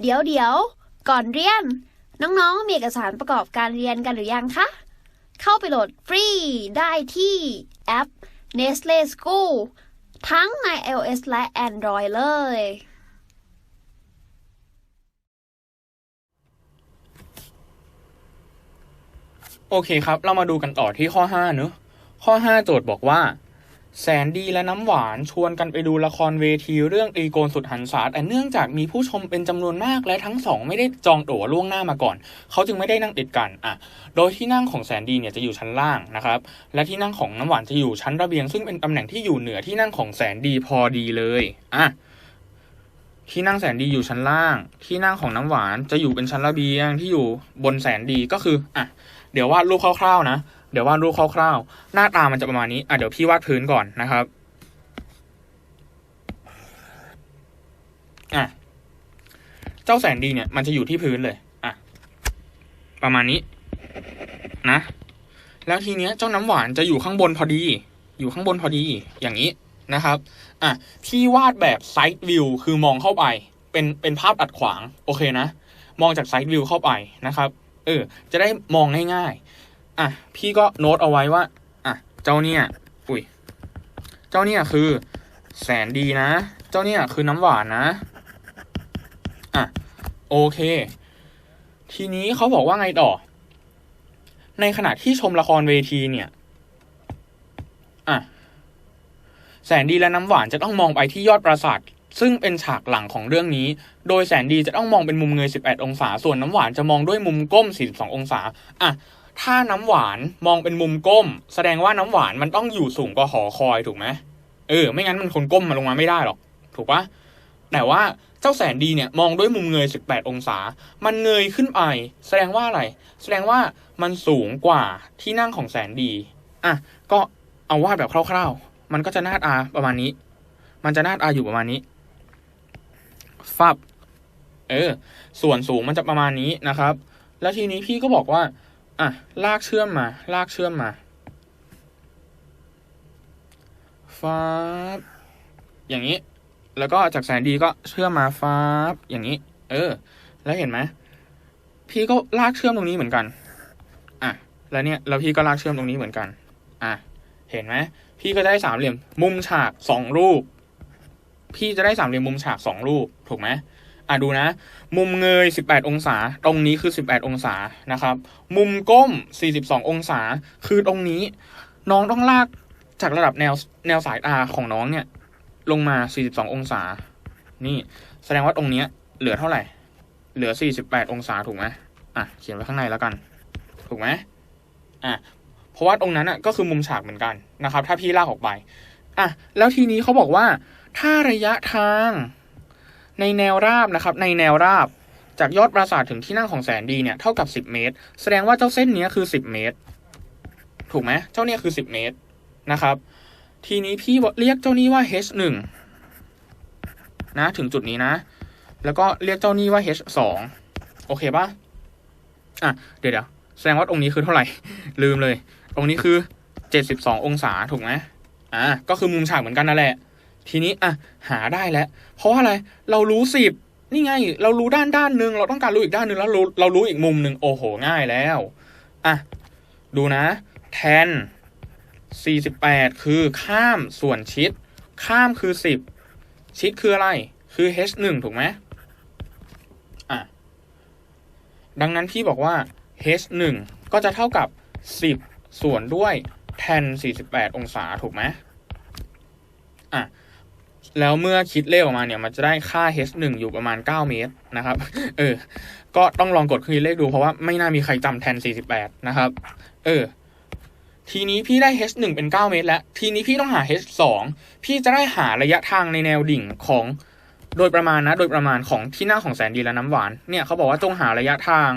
เดี๋ยวเดี๋ยวก่อนเรียน น้องๆ มีเอกสารประกอบการเรียนกันหรือยังคะ เข้าไปโหลดฟรีได้ที่แอป Nestle School ทั้งใน iOS และ Android เลย โอเคครับ เรามาดูกันต่อที่ข้อ 5 เนอะข้อ 5 โจทย์บอกว่า แสนดีและน้ำหวานชวนกันไปดูละครเวทีเรื่องตีโกนสุดหันษาแต่เนื่องจากมีผู้ชมเป็นจำนวนมากและทั้งสองไม่ได้จองตั๋วล่วงหน้ามาก่อน เขาจึงไม่ได้นั่งติดกันอะโดยที่นั่งของแสนดีเนี่ยจะอยู่ชั้นล่างนะครับ และที่นั่งของน้ำหวานจะอยู่ชั้นระเบียง ซึ่งเป็นตำแหน่งที่อยู่เหนือที่นั่งของแสนดีพอดีเลยอะที่นั่งแสนดีอยู่ชั้นล่าง ที่นั่งของน้ำหวานจะอยู่เป็นชั้นระเบียงที่อยู่บนแสนดีก็คืออะเดี๋ยววาดรูปคร่าวๆนะ เดี๋ยววาดรูปคร่าวๆ หน้าตามันจะประมาณนี้ อะเดี๋ยวพี่วาดพื้นก่อนนะครับ อะ เจ้าแสนดีเนี่ย มันจะอยู่ที่พื้นเลย อะ ประมาณนี้ นะ แล้วทีเนี้ยเจ้าน้ำหวานจะอยู่ข้างบนพอดี อยู่ข้างบนพอดี อย่างนี้นะครับ อะ พี่วาดแบบไซด์วิว คือมองเข้าไป เป็น เป็นภาพตัดขวาง โอเคนะ มองจากไซด์วิวเข้าไปนะครับ เออ จะได้มองง่ายๆ อะพี่ก็โน้ตเอาไว้ว่า อะ เจ้าเนี่ย อุ้ย เจ้าเนี่ยคือ แสนดีนะ เจ้าเนี่ยคือน้ำหวานนะ อะ โอเค ทีนี้เขาบอกว่าไงต่อ ในขณะที่ชมละครเวทีเนี่ย อะ แสนดีและน้ำหวานจะต้องมองไปที่ยอดปราสาทซึ่งเป็นฉากหลังของเรื่องนี้ โดยแสนดีจะต้องมองเป็นมุมเงย 18 องศา ส่วนน้ำหวานจะมองด้วยมุมก้ม 42 องศา อะ ถ้าน้ำหวานมองเป็นมุมก้ม แสดงว่าน้ำหวานมันต้องอยู่สูงกว่าหอคอยถูกไหมเออ ไม่งั้นมันคนก้มมาลงมาไม่ได้หรอก ถูกปะแต่ว่าเจ้าแสนดีเนี่ยมองด้วยมุมเงย 18 องศา มันเงยขึ้นไป แสดงว่าอะไร แสดงว่ามันสูงกว่าที่นั่งของแสนดี อะ ก็เอาวาดแบบคร่าวๆ มันก็จะน้าตาประมาณนี้ มันจะน้าตาอยู่ประมาณนี้ ฟับ เออ ส่วนสูงมันจะประมาณนี้นะครับ แล้วทีนี้พี่ก็บอกว่า อะ ลากเชื่อมมา ลากเชื่อมมาฟับอย่างนี้ แล้วก็จากแสนดีก็เชื่อมมาฟับอย่างนี้ เออ แล้วเห็นไหมพี่ก็ลากเชื่อมตรงนี้เหมือนกัน อะ แล้วเนี่ย แล้วพี่ก็ลากเชื่อมตรงนี้เหมือนกัน อะ เห็นไหม พี่ก็ได้สามเหลี่ยม มุมฉากสองรูป พี่จะได้สามเหลี่ยมมุมฉากสองรูป ถูกไหม อะดูนะ มุมเงย 18 องศา ตรงนี้คือ 18 องศานะครับ มุมก้ม 42 องศา คือตรงนี้ น้องต้องลากจากระดับแนวแนวสายตาของน้องเนี่ย ลงมา 42 องศา นี่แสดงว่าตรงเนี้ย เหลือเท่าไหร่ เหลือ 48 องศาถูกไหมอะเขียนไว้ข้างในแล้วกัน ถูกไหมอะเพราะว่าตรงนั้นอะก็คือมุมฉากเหมือนกันนะครับ ถ้าพี่ลากออกไปอะแล้วทีนี้เขาบอกว่า ถ้าระยะทาง ในแนวราบนะครับในแนวราบ จากยอดปราสาทถึงที่นั่งของแสนดีเนี่ยเท่ากับ 10 เมตร แสดงว่าเจ้าเส้นนี้คือ 10 เมตร ถูกไหมเจ้าเนี่ยคือ 10 เมตรนะครับ ทีนี้พี่เรียกเจ้านี้ว่า h 1 นะถึงจุดนี้นะ แล้วก็เรียกเจ้านี้ว่า h 2 โอเคปะอะเดี๋ยวเดี๋ยวแสดงว่าตรงนี้คือเท่าไหร่ ลืมเลยตรงนี้คือ 72 องศาถูกไหมอ่าก็คือมุมฉากเหมือนกันนั่นแหละ ทีนี้อะหาได้แล้ว เพราะว่าอะไรเรารู้สิบนี่ไง เรารู้ด้านด้านหนึ่งเราต้องการรู้อีกด้านหนึ่งแล้วเราเรารู้อีกมุมหนึ่งโอ้โหง่ายแล้วอะดูนะแทนสี่สิบแปดคือข้ามส่วนชิด ข้ามคือสิบชิดคืออะไร คือ h หนึ่งถูกไหมอะ ดังนั้นพี่บอกว่า h หนึ่งก็จะเท่ากับสิบส่วนด้วยแทนสี่สิบแปดองศาถูกไหม แล้วเมื่อคิดเลขออกมาเนี่ย มันจะได้ค่า h 1 อยู่ประมาณ 9 เมตรนะครับ เออ ก็ต้องลองกดคีย์เลขดูเพราะว่าไม่น่ามีใครจำแทน 48 นะครับ เออ ทีนี้พี่ได้ h 1 เป็น 9 เมตร แล้ว ทีนี้พี่ต้องหา h 2 พี่จะได้หาระยะทางในแนวดิ่งของโดยประมาณนะ โดยประมาณของที่หนั่งของแสนดีและน้ำหวาน เนี่ยเขาบอกว่าจงหาระยะทาง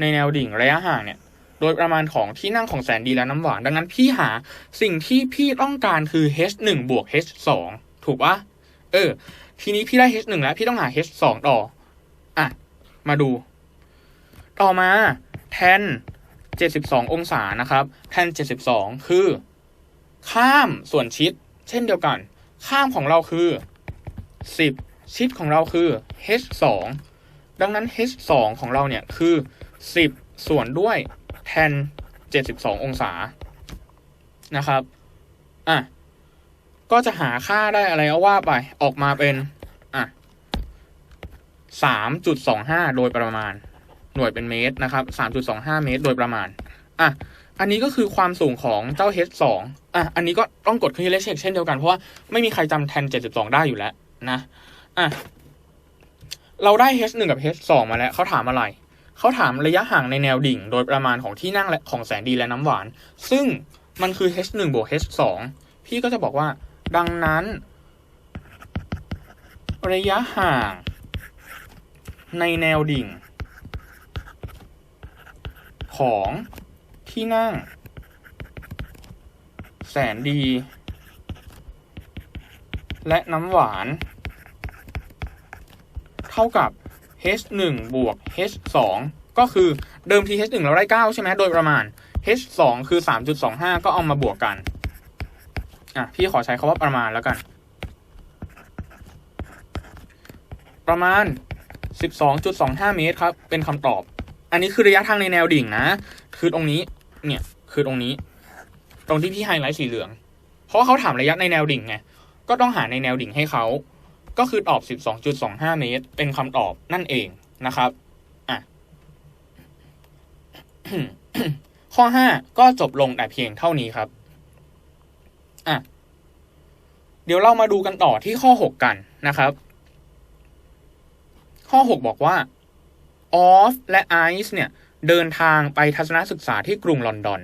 ในแนวดิ่งระยะห่างเนี่ย โดยประมาณของที่นั่งของแสนดีและน้ำหวาน ดังนั้นพี่หาสิ่งที่พี่ต้องการคือ h 1บวก h 2ถูกปะ เออ ทีนี้พี่ได้ h 1แล้ว พี่ต้องหา h 2ต่อ อะ มาดู ต่อมาแทน72องศานะครับแทน72คือ ข้ามส่วนชิด เช่นเดียวกัน ข้ามของเราคือ10ชิดของเราคือ h 2ดังนั้น h 2ของเราเนี่ยคือ10ส่วนด้วย tan 72องศานะครับ อะ ก็จะหาค่าได้อะไรเอาว่าไปออกมาเป็นอะ3.25โดยประมาณ หน่วยเป็นเมตรนะครับ3.25เมตรโดยประมาณอะอันนี้ก็คือความสูงของเจ้า H2 อะอันนี้ก็ต้องกดคลีเลเช็คเช่นเดียวกันเพราะว่าไม่มีใครจำแทน 72 ได้อยู่แล้วนะอะเราได้ H1 กับ H2 มาแล้วเขาถามอะไรเขาถามระยะห่างในแนวดิ่ง โดยประมาณของที่นั่งและของแสนดีและน้ำหวาน ซึ่งมันคือ H1 บวก H2 พี่ก็จะบอกว่า ดังนั้น ระยะห่าง ในแนวดิ่ง ของที่นั่ง แสนดี และน้ำหวาน เท่ากับ h 1บวก h 2ก็คือเดิมที h 1เราได้ 9 ใช่ไหมโดยประมาณ h 2คือ 3.25 ก็เอามาบวกกัน อะพี่ขอใช้คาว่าประมาณแล้วกัน ประมาณ 12.25 เมตรครับ เป็นคำตอบ อันนี้คือระยะทางในแนวดิ่งนะ คือตรงนี้ เนี่ย คือตรงนี้ ตรงที่พี่ไฮไลท์สีเหลือง เพราะเขาถามระยะในแนวดิ่งไง ก็ต้องหาในแนวดิ่งให้เขา ก็คือตอบ 12.25 เมตร เป็นคำตอบนั่นเองนะครับ อะข้อ 5 ก็จบลงแต่เพียงเท่านี้ครับ อะเดี๋ยวเรามาดูกันต่อที่ข้อ 6 กันนะครับ ข้อ 6 บอกว่าออฟและไอซ์เนี่ย เดินทางไปทัศนศึกษาที่กรุงลอนดอน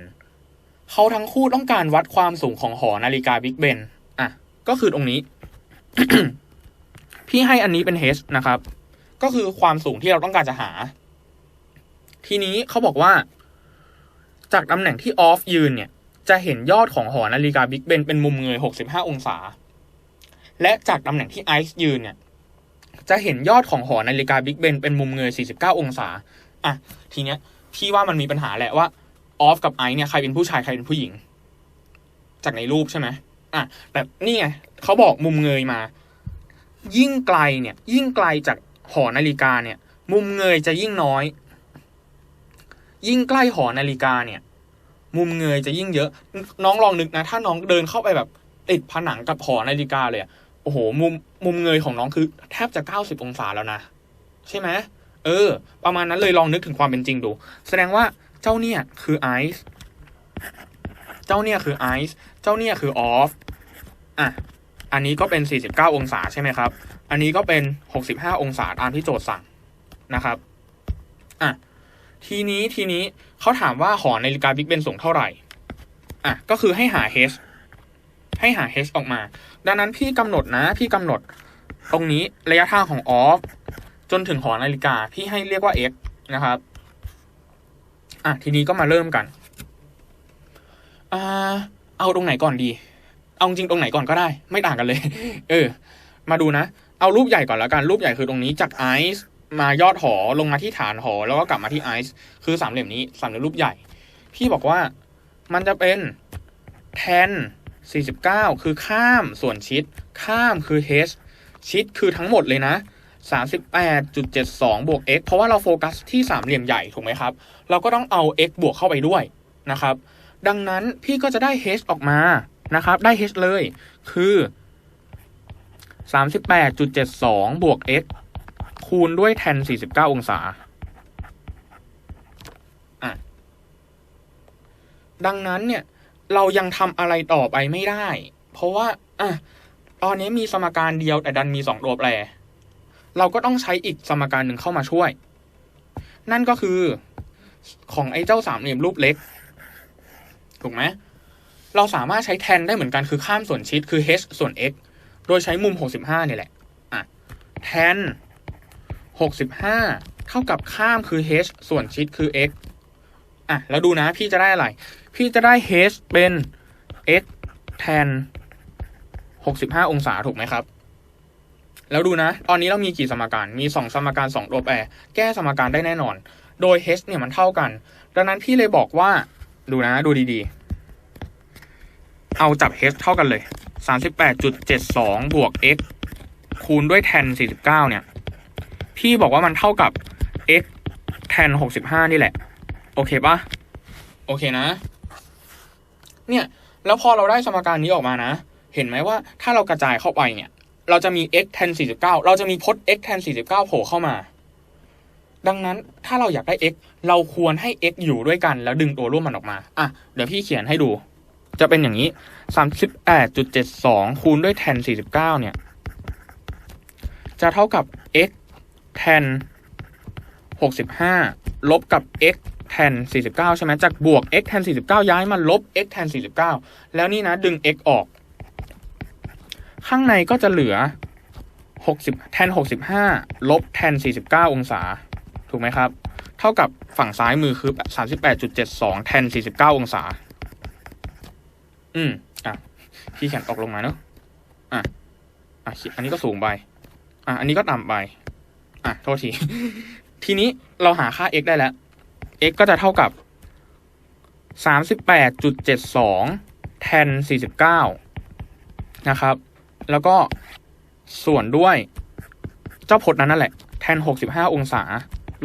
เขาทั้งคู่ต้องการวัดความสูงของหอนาฬิกาบิ๊กเบนอะ ก็คือตรงนี้ พี่ให้อันนี้เป็น h นะครับ ก็คือความสูงที่เราต้องการจะหา ทีนี้เขาบอกว่า จากตำแหน่งที่ออฟยืนเนี่ย จะเห็นยอดของหอนาฬิกาบิ๊กเบนเป็นมุมเงย 65 องศา และจากตำแหน่งที่ไอซ์ยืนเนี่ย จะเห็นยอดของหอนาฬิกาบิ๊กเบนเป็นมุมเงย 49 องศา อะ ทีเนี้ย พี่ว่ามันมีปัญหาแหละว่าออฟกับไอซ์เนี่ยใครเป็นผู้ชายใครเป็นผู้หญิง จากในรูปใช่ไหมอะแต่นี่ไงเขาบอกมุมเงยมา ยิ่งไกลเนี่ย ยิ่งไกลจากหอนาฬิกาเนี่ย มุมเงยจะยิ่งน้อย ยิ่งใกล้หอนาฬิกาเนี่ย มุมเงยจะยิ่งเยอะ น้องลองนึกนะ ถ้าน้องเดินเข้าไปแบบติดผนังกับหอนาฬิกาเลยอโอ้โห มุมมุมเงยของน้องคือ แทบจะเก้าสิบองศาแล้วนะ ใช่ไหมเออ ประมาณนั้นเลยลองนึกถึงความเป็นจริงดู แสดงว่าเจ้าเนี่ยคือไอซ์เจ้าเนี่ยคือไอซ์เจ้าเนี่ยคือออฟอะอันนี้ก็เป็น 49 องศาใช่ไหมครับ อันนี้ก็เป็น 65 องศาตามที่โจทย์สั่งนะครับ ทีนี้ทีนี้เขาถามว่าหอนาฬิกาบิ๊กเบนสูงเท่าไหร่ อะ ก็คือให้หา h ให้หา h ออกมา ดังนั้นพี่กำหนดนะ พี่กำหนด ตรงนี้ระยะทางของออฟจนถึงหอนาฬิกา พี่ให้เรียกว่า x นะครับ อะ ทีนี้ก็มาเริ่มกัน อ่า เอาตรงไหนก่อนดี เอาจริงตรงไหนก่อนก็ได้ ไม่ต่างกันเลย เออ มาดูนะ เอารูปใหญ่ก่อนแล้วกัน รูปใหญ่คือตรงนี้จากไอซ์ มายอดหอลงมาที่ฐานหอ แล้วก็กลับมาที่ไอซ์คือสามเหลี่ยมนี้สามเหลี่ยมรูปใหญ่ พี่บอกว่ามันจะเป็นแทน49 คือข้ามส่วนชิด ข้ามคือ h ชิดคือทั้งหมดเลยนะ 38.72 บวก x เพราะว่าเราโฟกัสที่สามเหลี่ยมใหญ่ถูกไหมครับ เราก็ต้องเอา x บวกเข้าไปด้วยนะครับ ดังนั้นพี่ก็จะได้ h ออกมานะครับ ได้ h เลยคือ 38.72 บวก x คูณด้วย tan 49 องศาอะดังนั้นเนี่ย เรายังทำอะไรต่อไปไม่ได้ เพราะว่า อะ ตอนนี้มีสมการเดียวแต่ดันมีสองตัวแปร เราก็ต้องใช้อีกสมการหนึ่งเข้ามาช่วย นั่นก็คือของไอ้เจ้าสามเหลี่ยมรูปเล็ก ถูกไหม เราสามารถใช้แทนได้เหมือนกันคือข้ามส่วนชิดคือ h ส่วน x โดยใช้มุม 65เนี่ยแหละ อะ แทน 65 เท่ากับข้ามคือ h ส่วนชิดคือ x อะ แล้วดูนะพี่จะได้อะไร พี่จะได้ h เป็น x แทน 65 องศาถูกไหมครับ แล้วดูนะ ตอนนี้เรามีกี่สมการ มี 2 สมการ2ตัวแปร แก้สมการได้แน่นอน โดย h เนี่ยมันเท่ากัน ดังนั้นพี่เลยบอกว่า ดูนะ ดูดีๆ เอาจับ h เท่ากันเลย 38.72 บวก x คูณด้วย tan 49 เนี่ย พี่บอกว่ามันเท่ากับ x แทนหกสิบห้านี่แหละ โอเคปะโอเคนะ เนี่ย แล้วพอเราได้สมการนี้ออกมานะ เห็นไหมว่าถ้าเรากระจายเข้าไปเนี่ย เราจะมี x แทน49เราจะมีพจน์ x แทน49โผล่เข้ามา ดังนั้นถ้าเราอยากได้ x เราควรให้ x อยู่ด้วยกัน แล้วดึงตัวร่วมมันออกมา อะ เดี๋ยวพี่เขียนให้ดู จะเป็นอย่างนี้38.72คูณด้วยแทน49เนี่ย จะเท่ากับ x แทน65ลบกับ x แทน49 ใช่ไหมจากบวก x แทน49 ย้ายมาลบ x แทน49 แล้วนี่นะ ดึง x ออก ข้างในก็จะเหลือ 60 แทน 65 ลบแทน 49 องศา ถูกไหมครับ เท่ากับฝั่งซ้ายมือคือ 38.72 แทน 49 องศา อืม อะพี่เขียนตกลงมาเนอะอะ อะ อันนี้ก็สูงไป อะ อันนี้ก็ต่ำไป อะโทษที ทีนี้เราหาค่า x ได้แล้ว x ก็จะเท่ากับ38.72แทน49นะครับ แล้วก็ส่วนด้วยเจ้าพจน์นั้นนั่นแหละ แทน65องศา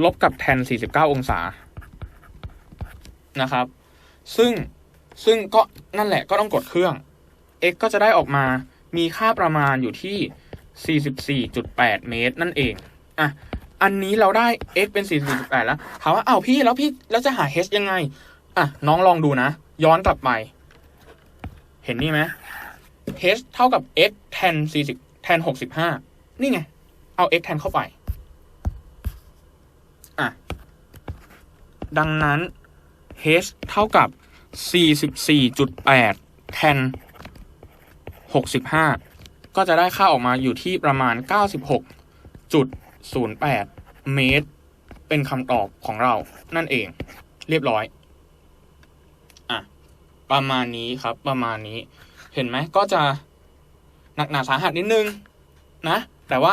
ลบกับแทน49องศา นะครับ ซึ่งซึ่งก็นั่นแหละก็ต้องกดเครื่อง x ก็จะได้ออกมามีค่าประมาณอยู่ที่ 44.8 เมตรนั่นเอง อะอันนี้เราได้ x เป็น44.8 แล้วถามว่าเอ้าพี่แล้วพี่แล้วจะหา h ยังไง อะ น้องลองดูนะ ย้อนกลับไป เห็นนี่ไหม h เท่ากับ x แทน 40 แทน 65 นี่ไง เอา x แทนเข้าไป อะ ดังนั้น h เท่ากับ 44.8 แทน 65 ก็จะได้ค่าออกมาอยู่ที่ประมาณ 96.08 เมตร เป็นคำตอบของเรา นั่นเอง เรียบร้อย อะ ประมาณนี้ครับ ประมาณนี้ เห็นไหมก็จะหนักหนาสาหัสนิดนึง นะ แต่ว่า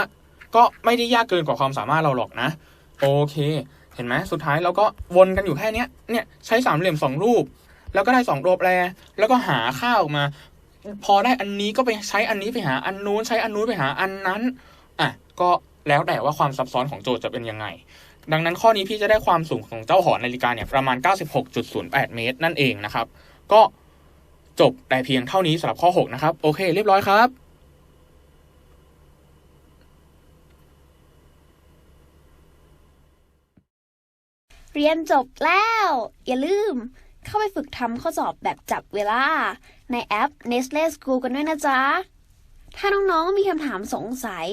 ก็ไม่ได้ยากเกินกว่าความสามารถเราหรอกนะ โอเค เห็นไหมสุดท้ายเราก็วนกันอยู่แค่เนี้ย เนี่ยใช้สามเหลี่ยมสองรูป แล้วก็ได้สองตัวแปร แล้วก็หาค่าออกมา พอได้อันนี้ก็ไปใช้อันนี้ไปหาอันนู้นใช้อันนู้นไปหาอันนั้น อะ ก็ แล้วแต่ว่าความซับซ้อนของโจทย์จะเป็นยังไง ดังนั้นข้อนี้พี่จะได้ความสูงของเจ้าหอนาฬิกาเนี่ยประมาณ 96.08 เมตร นั่นเองนะครับ ก็จบแต่เพียงเท่านี้สำหรับข้อ 6 นะครับ โอเค เรียบร้อยครับเรียนจบแล้ว อย่าลืม เข้าไปฝึกทำข้อสอบแบบจับเวลา ในแอป Nestle School กันด้วยนะจ๊ะ ถ้าน้องๆมีคำถามสงสัย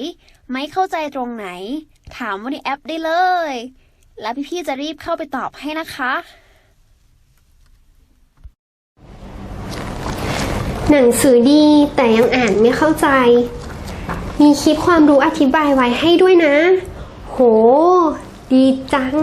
ไม่เข้าใจตรงไหน ถามว่าในแอปได้เลย แล้วพี่ๆจะรีบเข้าไปตอบให้นะคะ หนังสือดีแต่ยังอ่านไม่เข้าใจ มีคลิปความรู้อธิบายไว้ให้ด้วยนะ โห ดีจัง